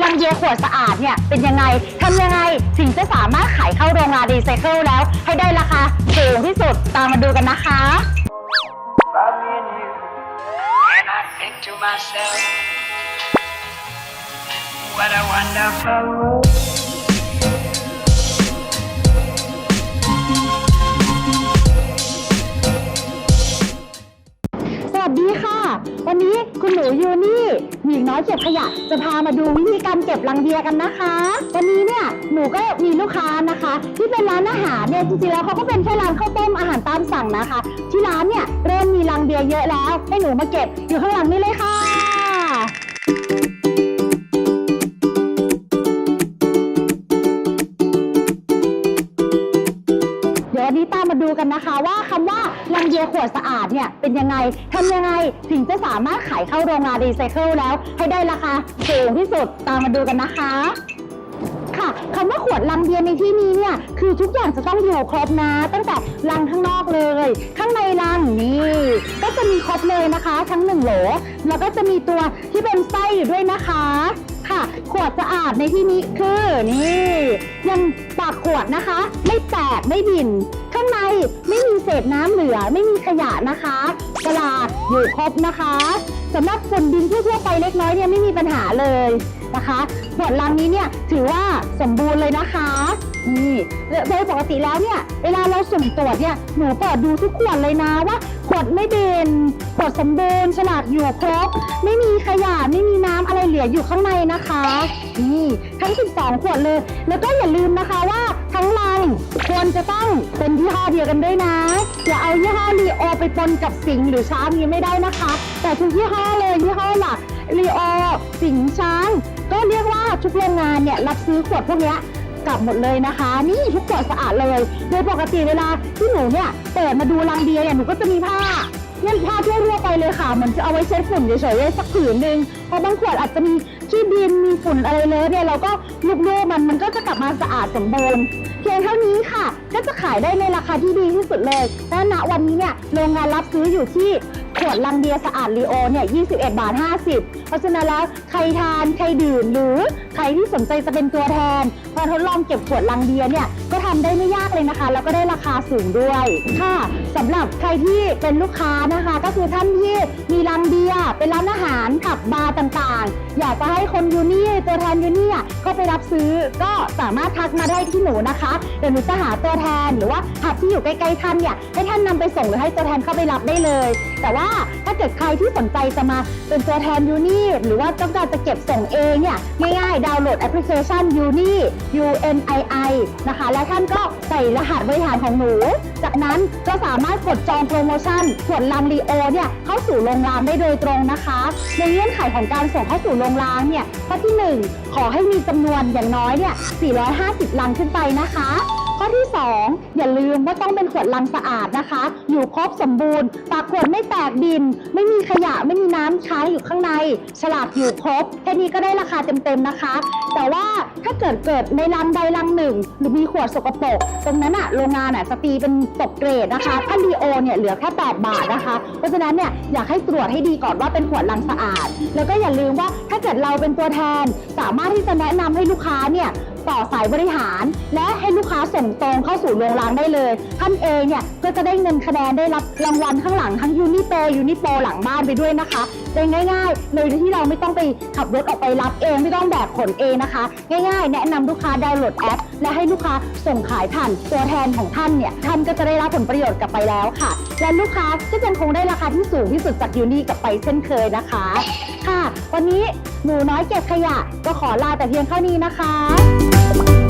ลังเยขวดสะอาดเนี่ยเป็นยังไงทำยังไงถึงจะสามารถขายเข้าโรงงานรีไซเคิลแล้ว ให้ได้ราคาสูงที่สุดตามมาดูกันนะคะ about me and you. And I think to myself, what a wonderful world. ดีค่ะ วันนี้คุณหนูยูนี่หญิงน้อยเก็บขยะ จะพามาดูวิธีการเก็บลังเบียร์กันนะคะ วันนี้เนี่ยหนูก็มีลูกค้านะคะ ที่เป็นร้านอาหารเนี่ยจริงๆแล้วเขาก็เป็นแค่ร้านข้าวต้มอาหารตามสั่งนะคะ ที่ร้านเนี่ยเริ่มมีลังเบียร์เยอะแล้วให้หนูมาเก็บอยู่ข้างหลังนี่เลยค่ะ ดูกันนะคะว่าคำว่าลังเยขวดสะอาดเนี่ยเป็นยังไงทำยังไงถึงจะสามารถขายเข้าโรงงานรีไซเคิลแล้ว ให้ได้ราคาสูงที่สุดตามมาดูกันนะคะ ค่ะคำว่าขวดลังเบียร์ในที่นี้เนี่ยคือทุกอย่างจะต้องอยู่ครบนะ ตั้งแต่ลังข้างนอกเลย ข้างในลังนี่ ก็จะมีครบเลยนะคะ ทั้งหนึ่งโหล แล้วก็จะมีตัวที่เป็นไส้อยู่ด้วยนะคะ ขวดสะอาดในที่นี้คือนี่ยังปากขวดนะคะ ไม่แตกไม่บินข้างในไม่มีเศษน้ำเหลือไม่มีขยะนะคะกระดาษอยู่ครบนะคะสำหรับฝุ่นดินทั่วๆไปเล็กน้อยเนี่ยไม่มีปัญหาเลยนะคะขวดลังนี้เนี่ยถือว่าสมบูรณ์เลยนะคะนี่โดยปกติแล้วเนี่ยเวลาเราสุ่มตรวจเนี่ยหนูเปิดดูทุกขวดเลยนะว่าขวดไม่ ดสมบูรณ์ฉลากอยู่ครบ ไม่มีขยะไม่มีน้ำอะไรเหลืออยู่ข้างในนะคะ นี่ทั้ง 12 ขวดเลย แล้วก็อย่าลืมนะคะว่าทั้งลังควรจะต้องเป็นยี่ห้อเดียวกันด้วยนะ อย่าเอายี่ห้อลีโอไปปนกับสิงหรือช้างนี้ไม่ได้นะคะ แต่ทุกยี่ห้อเลยยี่ห้อหลักลีโอสิงช้าง ก็เรียกว่าทุกโรงงานเนี่ยรับซื้อขวดพวกนี้กลับหมดเลยนะคะ นี่ทุกขวดสะอาดเลยโดยปกติเวลาที่หนูเนี่ยเปิดมาดูลังเบียร์เนี่ยหนูก็จะมีผ้า เนี่ยผ้าทั่วๆไปเลยค่ะเหมือนจะเอาไว้เช็ดฝุ่นเฉยๆสักผืนหนึ่งเพราะบางขวดอาจจะมีขี้ดินมีฝุ่นอะไรเลยเนี่ยเราก็ลูบๆมันมันก็จะกลับมาสะอาดสมบูรณ์เพียงเท่านี้ค่ะ ก็จะขายได้ในราคาที่ดีที่สุดเลยและณวันนี้เนี่ยโรงงานรับซื้ออยู่ที่ขวดลังเบียร์สะอาดลีโอเนี่ย 21 บาท 50 เพราะฉะนั้นแล้วใครทาน ใครดื่ม หรือใครที่สนใจจะเป็นตัวแทนพอทดลองเก็บขวดลังเบียร์เนี่ย ก็ำได้ไม่ยากเลยนะคะ แล้วก็ได้ราคาสูงด้วยค่ะสำหรับใครที่เป็นลูกค้านะคะ ก็คือท่านที่มีร้านเบียร์เป็นร้านอาหารผับบาร์ต่างๆ อยากจะให้คนยูนี่ตัวแทนยูนี่ก็ไปรับซื้อก็สามารถทักมาได้ที่หนูนะคะเดี๋ยวหนูจะหาตัวแทนหรือว่าผับที่อยู่ใกล้ๆท่านเนี่ยให้ท่านนำไปส่งหรือให้ตัวแทนเข้าไปรับได้เลย แต่ว่าถ้าเกิดใครที่สนใจจะมาเป็นตัวแทนยูนี่หรือว่าต้องการจะเก็บส่งเองเนี่ยง่ายๆดาวน์โหลดแอปพลิเคชันยูนี่ U N I I นะคะแล้วท่านก็ใส่รหัสบริหารของหนู จากนั้นก็สามารถกดจองโปรโมชั่นส่วนรังรีโอเนี่ยเข้าสู่โรงรางได้โดยตรงนะคะ ในเงื่อนไขของการส่งเข้าสู่โรงรางเนี่ยข้อที่ 1 ขอให้มีจำนวนอย่างน้อยเนี่ย450ลังขึ้นไปนะคะ ข้อที่ 2 อย่าลืมว่าต้องเป็นขวดลังสะอาดนะคะ อยู่ครบสมบูรณ์ ปากขวดไม่แตกดิน ไม่มีขยะไม่มีน้ำค้างอยู่ข้างใน ฉลากอยู่ครบแค่นี้ก็ได้ราคาเต็มๆนะคะ แต่ว่าถ้าเกิดเกิดในลังใดลังหนึ่ง หรือมีขวดสกปรกตรงนั้นอะโรงงานอะจะตีเป็นตกเกรดนะคะถ้าลีโอเนี่ยเหลือแค่8บาทนะคะ เพราะฉะนั้นเนี่ยอยากให้ตรวจให้ดีก่อนว่าเป็นขวดลังสะอาด แล้วก็อย่าลืมว่าถ้าเกิดเราเป็นตัวแทน สามารถที่จะแนะนำให้ลูกค้าเนี่ย ต่อสายบริหาร และให้ลูกค้าส่งตรงเข้าสู่โรงรางได้เลย ท่านเองเนี่ยก็จะได้เงินคะแนนได้รับรางวัลข้างหลังทั้งยูนิโปยูนิโปหลังบ้านไปด้วยนะคะได้ง่ายๆเลยที่เราไม่ต้องไปขับรถออกไปรับเองไม่ต้องแบกขนเองนะคะ ง่ายๆ แนะนำลูกค้าดาวน์โหลดแอป และให้ลูกค้าส่งขายผ่านตัวแทนของท่านเนี่ยท่านก็จะได้รับผลประโยชน์กลับไปแล้วค่ะ และลูกค้าก็ยังคงได้ราคาที่สูงที่สุดจากยูนิกลับไปเช่นเคยนะคะ ค่ะ วันนี้หนูน้อยเก็บขยะก็ขอลาแต่เพียงเท่านี้นะคะ Bye.